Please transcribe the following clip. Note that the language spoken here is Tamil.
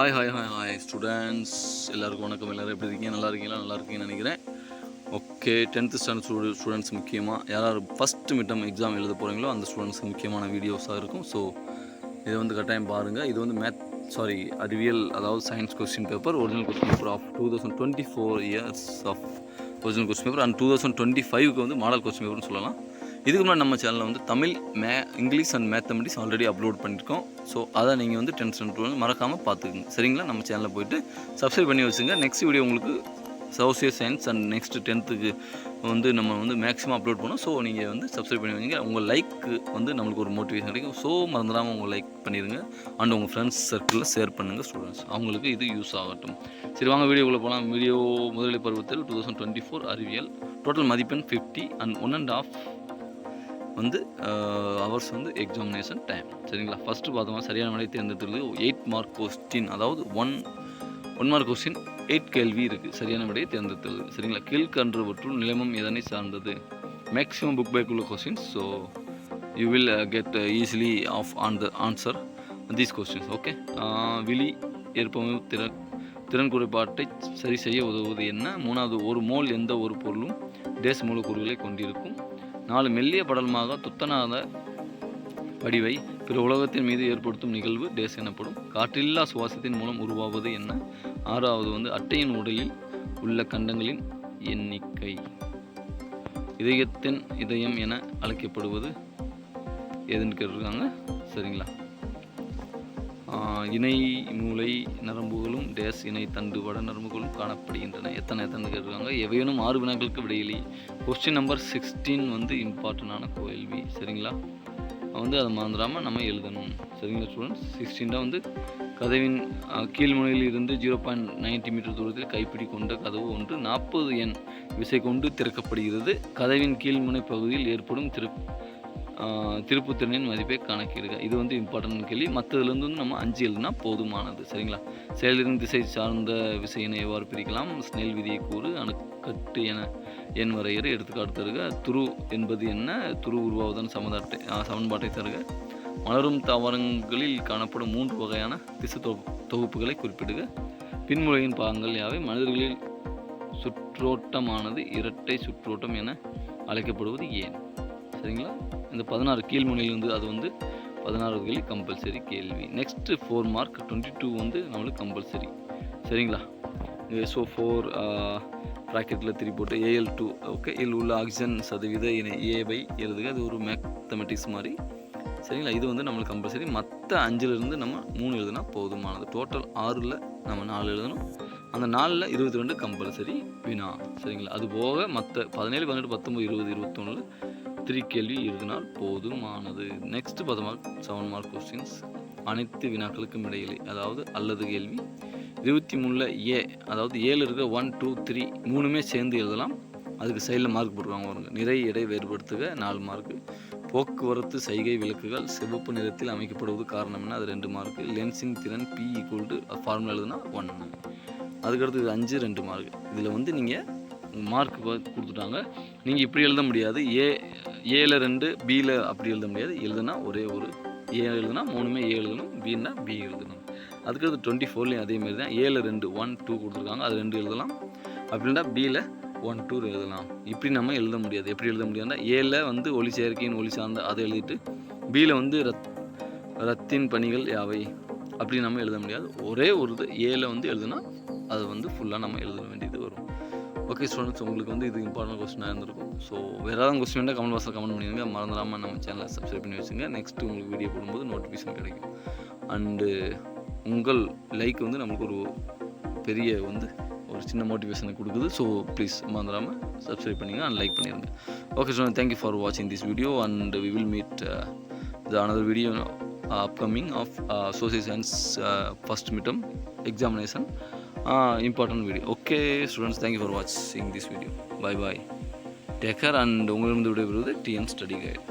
Hi hi hi hi students எல்லாருக்கும் வணக்கம். எல்லோரும் எப்படி இருக்கீங்க? நல்லா இருக்கீங்களா? நல்லா இருக்கீங்கன்னு நினைக்கிறேன். Okay tenth standard stu students முக்கியமாக யாராவது ஃபஸ்ட்டு மிட்டம் எக்ஸாம் எழுத போகிறீங்களோ அந்த ஸ்டூடெண்ட்ஸ்க்கு முக்கியமான வீடியோஸாக இருக்கும். ஸோ இதை வந்து கட்டாயம் பாருங்கள் இது வந்து மேத் சாரி அறிவியல் அதாவது science question paper original question paper of two thousand twenty four years of original question paper and two thousand twenty ஃபைவ்க்கு வந்து மாடல் கொஸ்டின் பேப்பர்னு சொல்லலாம். இதுக்கு முன்னாடி நம்ம சேனலில் வந்து தமிழ் மே English and mathematics already upload பண்ணியிருக்கோம். ஸோ அதை நீங்கள் வந்து டென்ஷன் மறக்காமல் பார்த்துக்குங்க. சரிங்களா? நம்ம சேனலில் போயிட்டு சப்ஸ்கிரைப் பண்ணி வச்சுங்க. நெக்ஸ்ட் வீடியோ உங்களுக்கு சோசியல் சயின்ஸ் அண்ட் நெக்ஸ்ட் டென்த்துக்கு வந்து நம்ம வந்து மேக்ஸிமம் அப்லோட் பண்ணோம் ஸோ நீங்கள் வந்து சப்ஸ்கிரைப் பண்ணி வைங்க உங்கள் லைக்கு வந்து நம்மளுக்கு ஒரு மோட்டிவேஷன் கிடைக்கும். ஸோ மறந்துடாமல் உங்கள் லைக் பண்ணிடுங்க அண்ட் உங்கள் ஃப்ரெண்ட்ஸ் சர்க்கிளில் ஷேர் பண்ணுங்கள் ஸ்டூடெண்ட்ஸ் அவங்களுக்கு இது யூஸ் ஆகட்டும். சரி வாங்க வீடியோக்குள்ளே போகலாம் வீடியோ முதலீடு பருவத்தில் டூ தௌசண்ட் டுவெண்ட்டி ஃபோர் அறிவியல். டோட்டல் மதிப்பெண் fifty and one and half வந்து அவர்ஸ் வந்து எக்ஸாமினேஷன் டைம் சரிங்களா? ஃபஸ்ட்டு பார்த்தோம்னா சரியான விடை தேர்ந்தெடுத்தது எயிட் மார்க் கொஸ்டின் அதாவது one one mark question eight கேள்வி இருக்குது சரியான விடையை தேர்ந்தெடுத்தது சரிங்களா? கீழ்கன்றவற்றுள் நிலைமம் எதனை சார்ந்தது? மேக்ஸிமம் புக் பேக் உள்ள questions so you will get easily of on the answer these questions okay விழி ஏற்பமை திறன் திறன் குறைபாட்டை சரி செய்ய உதவுவது என்ன? மூணாவது ஒரு மோல் எந்த ஒரு பொருளும் டேஸ் மூலக்கூறுகளை கொண்டிருக்கும். நாலு மெல்லிய படலமாக துத்தனாத படிவை பிற உலகத்தின் மீது ஏற்படுத்தும் நிகழ்வு டேஸ் எனப்படும். காற்றில்லா சுவாசத்தின் மூலம் உருவாவது என்ன? ஆறாவது வந்து அட்டையின் உடலில் உள்ள கண்டங்களின் எண்ணிக்கை. இதயத்தின் இதயம் என அழைக்கப்படுவது எதுன்னு கேட்டிருக்காங்க? சரிங்களா? இணை மூளை நரம்புகளும் டேஸ் இணை தண்டு வட நரம்புகளும் காணப்படுகின்றன. எத்தனை எத்தனை கேட்டிருக்காங்க. எவையேனும் ஆறு வினாக்களுக்கு விடையிலே. கொஸ்டின் நம்பர் சிக்ஸ்டீன் வந்து இம்பார்ட்டண்டான கேள்வி. சரிங்களா? வந்து அதை மறந்துடாமல் நம்ம எழுதணும். சரிங்களா ஸ்டூடெண்ட்ஸ் சிக்ஸ்டீன் வந்து கதவின் கீழ்முனையில் இருந்து ஜீரோ பாயிண்ட் நைன்டி மீட்டர் தூரத்தில் கைப்பிடி கொண்ட கதவு ஒன்று நாற்பது எண் விசை கொண்டு திறக்கப்படுகிறது. கதவின் கீழ்முனை பகுதியில் ஏற்படும் திரு திருப்புத்திறனின் மதிப்பை கணக்கிடுக. இது வந்து இம்பார்ட்டன்ட் கேள்வி. மற்றதுலேருந்து வந்து நம்ம அஞ்சு எழுதுனா போதுமானது. சரிங்களா? செயலிருந்து திசை சார்ந்த விசையினை எவ்வாறு பிரிக்கலாம்? ஸ்னெல் விதியை கூறு அணுக்கட்டு என எண் வரையறு எடுத்துக்காட்டு தருக. துரு என்பது என்ன? துரு உருவாவதன் சமதாட்டை சமன்பாட்டை தருக. மலரும் தாவரங்களில் காணப்படும் மூன்று வகையான திசு தொகுப்புகளை குறிப்பிடுக. பின்முறையின் பாகங்கள் யாவை? மனிதர்களில் சுற்றோட்டமானது இரட்டை சுற்றோட்டம் என அழைக்கப்படுவது ஏன்? சரிங்களா? இந்த பதினாறு கீழ்முனையிலிருந்து அது வந்து பதினாறு கேள்வி கம்பல்சரி கேள்வி. Next four mark twenty two வந்து நம்மளுக்கு கம்பல்சரி சரிங்களா? எஸ்ஓ ஃபோர் ப்ராக்கெட்டில் திரி போட்டு ஏஎல் டூ ஓகே இதில் உள்ள ஆக்சிஜன் சதவீத இணை ஏ எழுதுக. அது ஒரு மேத்தமெட்டிக்ஸ் மாதிரி. சரிங்களா? இது வந்து நம்மளுக்கு கம்பல்சரி மற்ற அஞ்சுலேருந்து நம்ம மூணு எழுதுனா போதுமானது. டோட்டல் ஆறில் நம்ம நாலு எழுதணும். அந்த நாலில் இருபத்தி ரெண்டு கம்பல்சரி வினா. சரிங்களா? அது போக மற்ற பதினேழு பதினெட்டு பத்தொம்பது இருபது இருபத்தொன்னில் த்ரீ கேள்வி எழுதினால் போதுமானது. நெக்ஸ்ட் பத்து மார்க் செவன் மார்க் கொஸ்டின்ஸ் அனைத்து வினாக்களுக்கும் இடையிலே அதாவது அல்லது கேள்வி. இருபத்தி மூணில் ஏ அதாவது ஏழு இருக்க ஒன் டூ த்ரீ மூணுமே சேர்ந்து எழுதலாம். அதுக்கு சைடில் மார்க் போட்டுருவாங்க வருங்க நிறை எடை வேறுபடுத்துக நாலு மார்க்கு போக்குவரத்து சைகை விளக்குகள் சிவப்பு நிறத்தில் அமைக்கப்படுவது காரணம் என்ன? அது ரெண்டு மார்க்கு லென்ஸின் திறன் பி ஈக்குவல் டு ஃபார்முலா எழுதுனா ஒன்று அதுக்கடுத்து இது அஞ்சு ரெண்டு மார்க் இதில் வந்து நீங்கள் மார்க் கொடுத்துட்டாங்க. நீங்கள் இப்படி எழுத முடியாது. ஏ ஏல ரெண்டு பியில் அப்படி எழுத முடியாது. எழுதுனா ஒரே ஒரு. ஏ எழுதுனா மூணுமே ஏ எழுதணும் பின்னா பி எழுதணும். அதுக்கடுத்து டுவெண்ட்டி ஃபோர்லேயும் அதே மாதிரி தான். ஏல ரெண்டு ஒன் டூ கொடுத்துருக்காங்க. அது ரெண்டு எழுதலாம். அப்படின்னா பியில் ஒன் டூ எழுதலாம். இப்படி நம்ம எழுத முடியாது. எப்படி எழுத முடியாதுன்னா ஏல வந்து ஒளி செயற்கையின் ஒளி சார்ந்த அதை எழுதிட்டு பியில் வந்து ரத் ரத்தின் பணிகள் யாவை? அப்படி நம்ம எழுத முடியாது. ஒரே ஒரு இது ஏல வந்து எழுதுனா அதை வந்து ஃபுல்லாக நம்ம எழுத வேண்டியது வரும். ஓகே ஸ்டூடெண்ட்ஸ் உங்களுக்கு வந்து இது இம்பார்ட்டன்ட் கொஸ்டினாக இருந்திருக்கும். ஸோ வேறு ஏதாவது கொஸ்டின் வேண்டாம் கமெண்ட் பாக்ஸில் கமெண்ட் பண்ணிடுங்க. மறந்துடாமல் நம்ம சேனலை சப்ஸ்கிரைப் பண்ணி வச்சுங்க. நெக்ஸ்ட் உங்களுக்கு வீடியோ போடும்போது நோட்டிஃபிகேஷன் கிடைக்கும். அண்டு உங்கள் லைக் வந்து நமக்கு ஒரு பெரிய வந்து ஒரு சின்ன மோட்டிவேஷனை கொடுக்குது. ஸோ ப்ளீஸ் மறந்துடாமல் சப்ஸ்கிரைப் பண்ணிங்க அண்ட் லைக் பண்ணிடுங்க. Okay student thank you for வாட்சிங் this video and we will meet the another video upcoming of uh, social science uh, first midterm examination. uh, important video okay students thank you for watching this video bye bye take care and உங்களிடம் விடைபெறுவது டிஎன் ஸ்டடி கைட்